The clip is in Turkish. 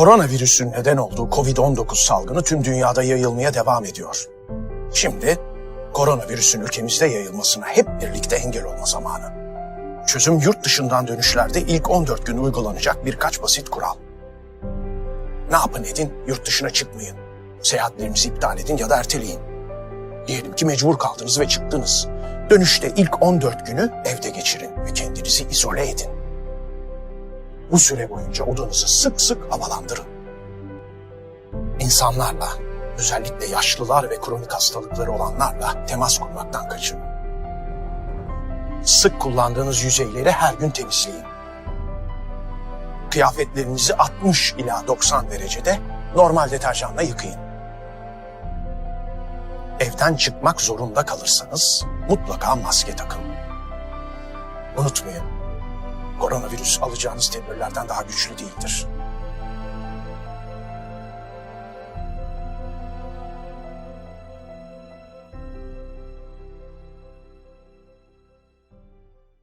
Koronavirüsün neden olduğu Covid-19 salgını tüm dünyada yayılmaya devam ediyor. Şimdi koronavirüsün ülkemizde yayılmasına hep birlikte engel olma zamanı. Çözüm yurt dışından dönüşlerde ilk 14 gün uygulanacak birkaç basit kural. Ne yapın edin, yurt dışına çıkmayın. Seyahatlerinizi iptal edin ya da erteleyin. Diyelim ki mecbur kaldınız ve çıktınız. Dönüşte ilk 14 günü evde geçirin ve kendinizi izole edin. Bu süre boyunca odanızı sık sık havalandırın. İnsanlarla, özellikle yaşlılar ve kronik hastalıkları olanlarla temas kurmaktan kaçının. Sık kullandığınız yüzeyleri her gün temizleyin. Kıyafetlerinizi 60 ila 90 derecede normal deterjanla yıkayın. Evden çıkmak zorunda kalırsanız mutlaka maske takın. Unutmayın, koronavirüs alacağınız tedbirlerden daha güçlü değildir.